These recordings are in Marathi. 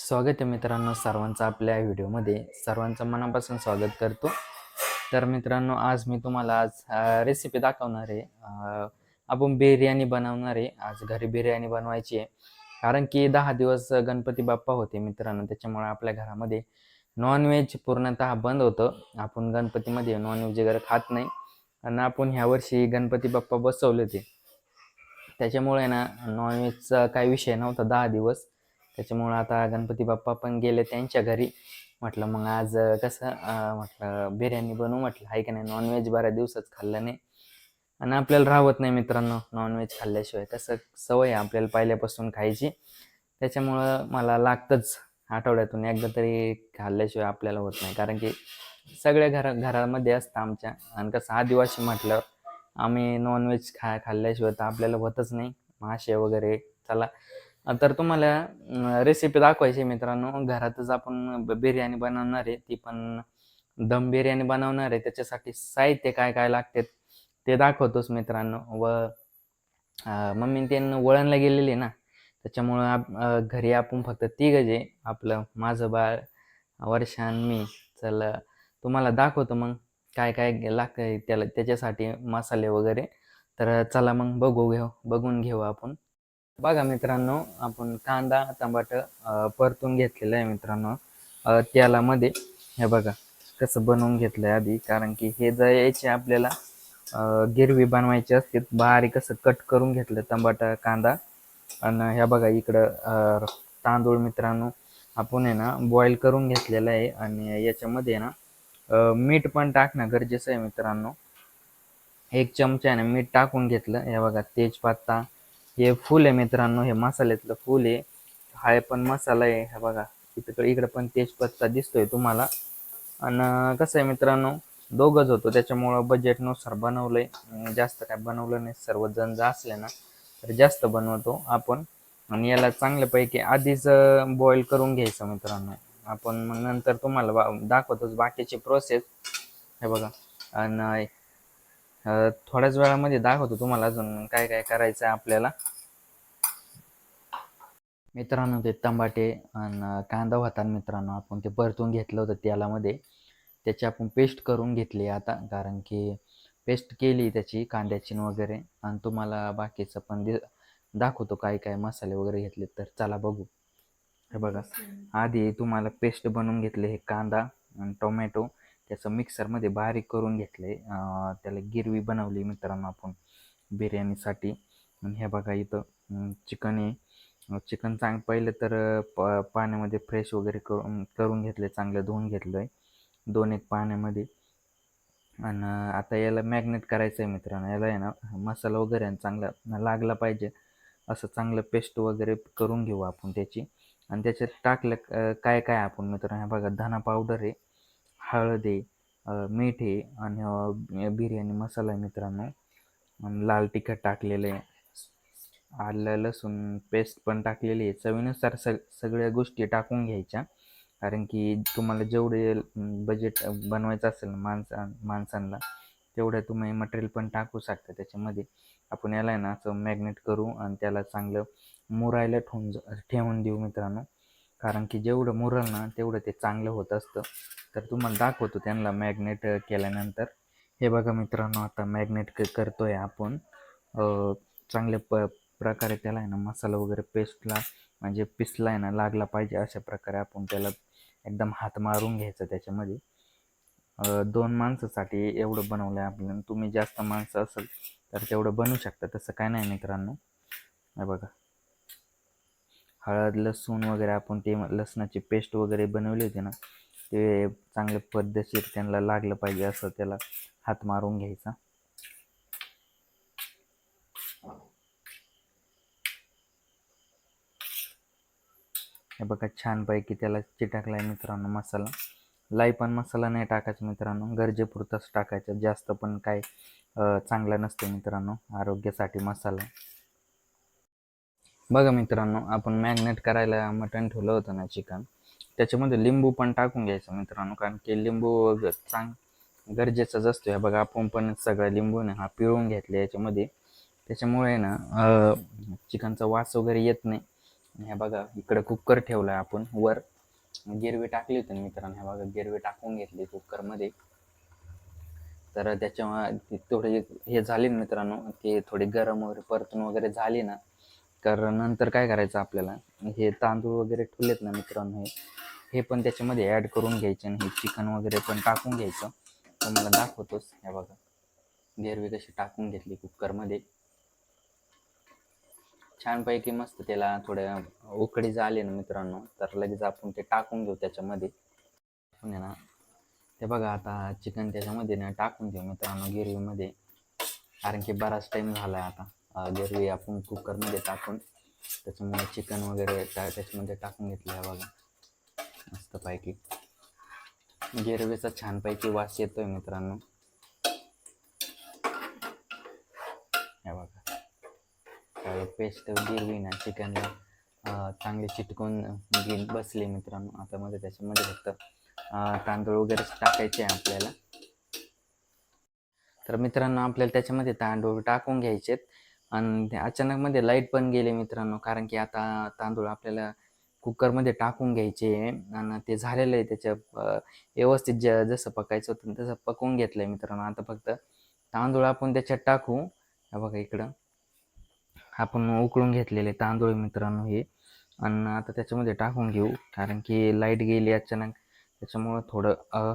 स्वागत आहे मित्रांनो सर्वांचं आपल्या व्हिडिओमध्ये. सर्वांचं मनापासून स्वागत करतो. तर मित्रांनो आज मी तुम्हाला आज रेसिपी दाखवणार आहे. आपण बिर्याणी बनवणार आहे. आज घरी बिर्याणी बनवायची आहे. कारण की दहा दिवस गणपती बाप्पा होते मित्रांनो त्याच्यामुळे आपल्या घरामध्ये नॉनव्हेज पूर्णतः बंद होतं. आपण गणपतीमध्ये नॉनव्हेज वगैरे खात नाही. आणि आपण ह्या वर्षी गणपती बाप्पा बसवले होते. त्याच्यामुळे ना नॉनव्हेजचा काही विषय नव्हता दहा दिवस. त्याच्यामुळं आता गणपती बाप्पा पण गेले त्यांच्या घरी. म्हटलं मग आज कसं म्हटलं बिर्याणी बनवू म्हटलं. आहे का नाही नॉनव्हेज बऱ्या दिवसात खाल्लं नाही. आणि आपल्याला राहत नाही मित्रांनो नॉनव्हेज खाल्ल्याशिवाय. कसं सवय आपल्याला पहिल्यापासून खायची. त्याच्यामुळं मला लागतंच आठवड्यातून एकदा तरी खाल्ल्याशिवाय आपल्याला होत नाही. कारण की सगळ्या घरा घरामध्ये असतं आमच्या. आणि कसं आदिवासी म्हटलं आम्ही नॉनव्हेज खा खाल्ल्याशिवाय तर आपल्याला होतच नाही. मासे वगैरे चला. तर तुम्हाला रेसिपी दाखवायची आहे मित्रांनो. घरातच आपण बिर्याणी बनवणार आहे. ती पण दम बिर्याणी बनवणार आहे. त्याच्यासाठी साहित्य काय काय लागते ते दाखवतोच मित्रांनो. व मम्मी त्यांना वळणला गेलेली ना. त्याच्यामुळं आप घरी आपण फक्त तिघं आपलं माझं बाळ वर्षान मी. चल तुम्हाला दाखवतो मग काय काय लागतं त्याला त्याच्यासाठी मसाले वगैरे. तर चला मग बघू घेऊ बघून घेऊ आपण. बघा मित्रांनो आपण कांदा टमाट परतून घेतलेला आहे मित्रांनो. तेलामध्ये हे बघा कसं बनवून घेतलं आहे आधी. कारण की हे जर याचे आपल्याला गिरवी बनवायची असते बारीक असं कट करून घेतलं टमाटा कांदा. आणि ह्या बघा इकडं तांदूळ मित्रांनो आपण आहे ना बॉईल करून घेतलेलं आहे. आणि याच्यामध्ये आहे ना मीठ पण टाकणं गरजेचं आहे मित्रांनो. एक चमच आहे ना मीठ टाकून घेतलं. हे बघा तेजपत्ता हे फूल आहे मित्रांनो हे मसाल्यातलं फूल आहे. हा पण मसाला आहे हे बघा. इकडे इकडे पण तेजपत्ता दिसतोय तुम्हाला. आणि कसं आहे मित्रांनो दोघंच होतो. त्याच्यामुळं बजेटनुसार बनवलंय. जास्त काय बनवलं नाही. सर्वजण जर असले ना तर जास्त बनवतो आपण. आणि याला चांगल्यापैकी आधीच बॉईल करून घ्यायचं मित्रांनो. आपण मग नंतर तुम्हाला बा- दाखवतोच बाकीची प्रोसेस हे बघा. आणि थोड्याच वेळामध्ये दाखवतो तुम्हाला अजून काय काय करायचं आहे आपल्याला. मित्रांनो ते टमाटे आणि कांदा होता मित्रांनो आपण ते परतून घेतलं होतं तेलामध्ये. त्याची आपण पेस्ट करून घेतली आता कारण की पेस्ट केली त्याची कांद्याची वगैरे. आणि तुम्हाला बाकीचं पण दि दाखवतो काय काय मसाले वगैरे घेतले तर. चला बघू. हे बघा आधी तुम्हाला पेस्ट बनवून घेतले हे कांदा आणि टोमॅटो. त्याचं मिक्सरमध्ये बारीक करून घेतलं आहे त्याला गिरवी बनवली मित्रांनो आपण बिर्याणीसाठी. आणि हे बघा इथं चिकन आहे. चिकन चांग पहिलं तर प पाण्यामध्ये फ्रेश वगैरे करून करून आहे चांगलं धुवून घेतलं आहे दोन एक पाण्यामध्ये. आणि आता याला मॅग्नेट करायचं आहे मित्रांनो. याला आहे ना मसाला वगैरे आणि चांगला लागला पाहिजे. असं चांगलं पेस्ट वगैरे करून घेऊ आपण त्याची. आणि त्याच्यात टाकलं काय काय आपण मित्रांनो हे बघा धना पावडर आहे. हळदी मिठी मीठ आहे आणि बिर्याणी मसाला आहे मित्रांनो. आणि लाल तिखट टाकलेलं आहे. आलं लसूण पेस्ट पण टाकलेली आहे. चवीनुसार सग सगळ्या गोष्टी टाकून घ्यायच्या. कारण की तुम्हाला जेवढे बजेट बनवायचं असेल ना माणसा माणसांना तेवढं तुम्ही मटेरियल पण टाकू शकता. त्याच्यामध्ये आपण याला आहे ना असं मॅग्नेट करू आणि त्याला चांगलं मुरायला ठेवून ठेवून देऊ मित्रांनो. कारण की जेवढं मुरल ना तेवढं ते चांगलं होत असतं. तर तुम्हाला दाखवतो त्यांना मॅग्नेट केल्यानंतर. हे बघा मित्रांनो आता मॅग्नेट क करतोय आपण. चांगल्या प प्रकारे त्याला आहे ना मसाला वगैरे पेस्टला म्हणजे पिसला आहे ना लागला पाहिजे अशा प्रकारे आपण त्याला एकदम हात मारून घ्यायचं त्याच्यामध्ये. दोन माणसासाठी एवढं बनवलं आहे आपल्याला. तुम्ही जास्त माणसं असेल तर तेवढं बनवू शकता. तसं काय नाही मित्रांनो. हे बघा. हळद लसूण वगैरे आपण ते लसणाची पेस्ट वगैरे बनवली होती ना ते चांगल्या पद्धतशीर त्यांना लागलं पाहिजे असं त्याला हात मारून घ्यायचा. हे बघा छानपैकी त्याला चिटाकलाय मित्रांनो मसाला. लाई पण मसाला नाही टाकायचा मित्रांनो. गरजेपुरताच टाकायचा. जास्त पण काय चांगला नसते मित्रांनो. आरोग्यासाठी मसाला. बघा मित्रांनो आपण मॅग्नेट करायला मटण ठेवलं होतं ना चिकन. त्याच्यामध्ये लिंबू पण टाकून घ्यायचं मित्रांनो कारण की लिंबू चांग गरजेचंच असतो. हे बघा आपण पण सगळं लिंबूनं हा पिळून घेतले याच्यामध्ये. त्याच्यामुळे ना चिकनचा वास वगैरे येत नाही. ह्या बघा इकडं कुकर ठेवला आपण वर. गिरवी टाकली होती मित्रांनो ह्या बघा गिरवी टाकून घेतली कुकरमध्ये. तर त्याच्या थोडे थोडी हे झाली ना मित्रांनो ते थोडी गरम वगैरे परतून वगैरे झाली ना तर नंतर काय करायचं आपल्याला? हे तांदूळ वगैरे ठेवलेत ना मित्रांनो हे. हे पण त्याच्यामध्ये ॲड करून घ्यायचे आणि हे चिकन वगैरे पण टाकून घ्यायचं. तुम्हाला दाखवतोच हे बघा. गिरवी कशी टाकून घेतली कुकरमध्ये छानपैकी मस्त त्याला थोड्या उकडी झाली ना मित्रांनो तर लगेच आपण ते टाकून घेऊ त्याच्यामध्ये. ना ते बघा आता चिकन त्याच्यामध्ये ना टाकून देऊ मित्रांनो गिरवीमध्ये कारण की बराच टाईम झाला आहे आता. गिरवी आपण कुकरमध्ये टाकून त्याच्यामुळे चिकन वगैरे त्याच्यामध्ये टाकून घेतलं आहे बघा. मस्तपैकी. गिरवीचा छानपैकी वास येतोय मित्रांनो. हे बघा. त्यावेळी पेस्ट गिरवी ना चिकनला चांगली चिटकून गी बसली मित्रांनो. आता मध्ये त्याच्यामध्ये फक्त तांदूळ वगैरे टाकायचे आहे आपल्याला. तर मित्रांनो आपल्याला त्याच्यामध्ये तांदूळ टाकून घ्यायचेत. आणि ते अचानक मध्ये लाइट पण गेले मित्रांनो कारण की आता तांदूळ आपल्याला कुकरमध्ये टाकून घ्यायचे आणि ते झालेलं आहे. त्याच्या व्यवस्थित ज जसं पकायचं होतं तसं पकवून घेतलं आहे मित्रांनो. आता फक्त तांदूळ आपण त्याच्यात टाकू. बघा इकडं. आपण उकळून घेतलेले तांदूळ मित्रांनो हे. आणि आता त्याच्यामध्ये टाकून घेऊ कारण की लाइट गेली अचानक. त्याच्यामुळं थोडं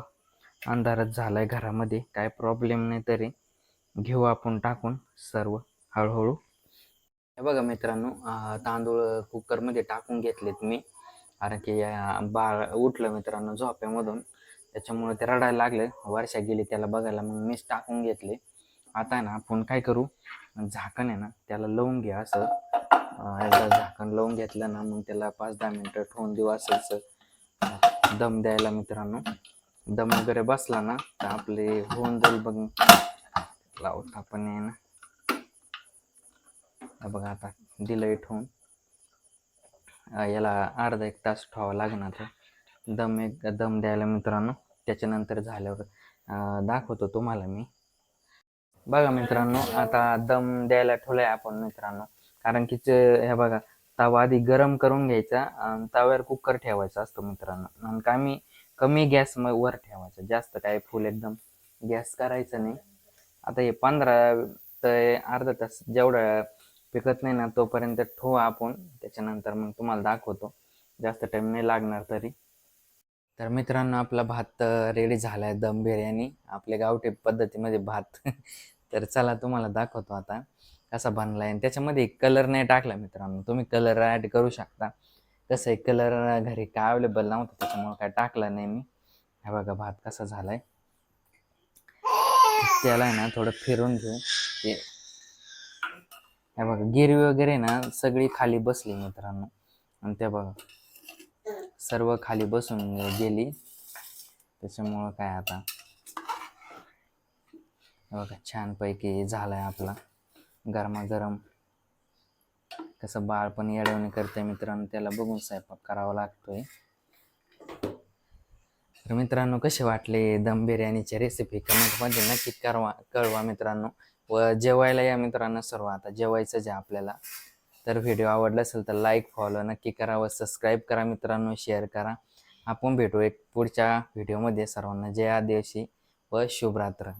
अंधारच झाला आहे घरामध्ये. काय प्रॉब्लेम नाही तरी घेऊ आपण टाकून सर्व. हळूहळू? हे बघा मित्रांनो तांदूळ कुकरमध्ये टाकून घेतलेत मी. कारण की बाळ उठलं मित्रांनो झोप्यामधून. त्याच्यामुळे ते रडायला लागलं. वर्षा गेली त्याला बघायला मग मीच टाकून घेतले. आता ना आपण काय करू? झाकण आहे ना त्याला लावून घ्या असं. एकदा झाकण लावून घेतलं ना मग त्याला पाच दहा मिनटं ठेवून देऊ असंच दम द्यायला मित्रांनो. दम वगैरे बसला ना तर आपले होऊन जाईल बघ. लावता आपण आहे ना बघा आता दिलं ठेवून याला अर्धा एक तास ठेवावा लागणार तर दम एक दम द्यायला मित्रांनो त्याच्यानंतर झाल्यावर दाखवतो तुम्हाला मी. बघा मित्रांनो आता दम द्यायला ठेवलाय आपण मित्रांनो. कारण की ते- हे बघा तवा आधी गरम करून घ्यायचा आणि तव्यावर कुकर ठेवायचा असतो मित्रांनो. आणि कमी कमी गॅस वर ठेवायचा. जास्त काय फुल एकदम गॅस करायचं नाही. आता हे पंधरा ते अर्धा तास जेवढं पिकत नाही ना तोपर्यंत ठेवू आपण. त्याच्यानंतर मग तुम्हाला दाखवतो. जास्त टाईम नाही लागणार तरी. तर मित्रांनो आपला भात रेडी झाला आहे दम बिर्याणी. आपल्या गावठी पद्धतीमध्ये भात. तर चला तुम्हाला दाखवतो आता कसा बनला आहे त्याच्यामध्ये कलर नाही टाकला मित्रांनो. तुम्ही कलर ॲड करू शकता. कसं आहे कलर घरी काय अवेलेबल नव्हतं त्याच्यामुळे काय टाकला नाही मी. हे बघा भात कसा झाला आहे त्याला आहे ना थोडं फिरून घेऊ. ते हे बघा गिरवी वगैरे ना सगळी खाली बसली मित्रांनो. आणि त्या बघा सर्व खाली बसून गेली. त्याच्यामुळं काय आता? बघा छानपैकी झालाय आपला गरमागरम. कसं बाळ पण येडवणी करते मित्रांनो त्याला बघून स्वयंपाक करावा लागतोय. तर मित्रांनो कसे वाटले दम बिर्याणीची रेसिपी कमेंटमध्ये नक्की कळवा कळवा मित्रांनो. व जेवायला या मित्रांनो सर्व आता जेवायचं जे आपल्याला. तर व्हिडिओ आवडला असेल तर लाईक फॉलो नक्की करा व सबस्क्राईब करा मित्रांनो शेअर करा. आपण भेटू एक पुढच्या व्हिडिओमध्ये सर्वांना जय आदिवासी व शुभरात्र.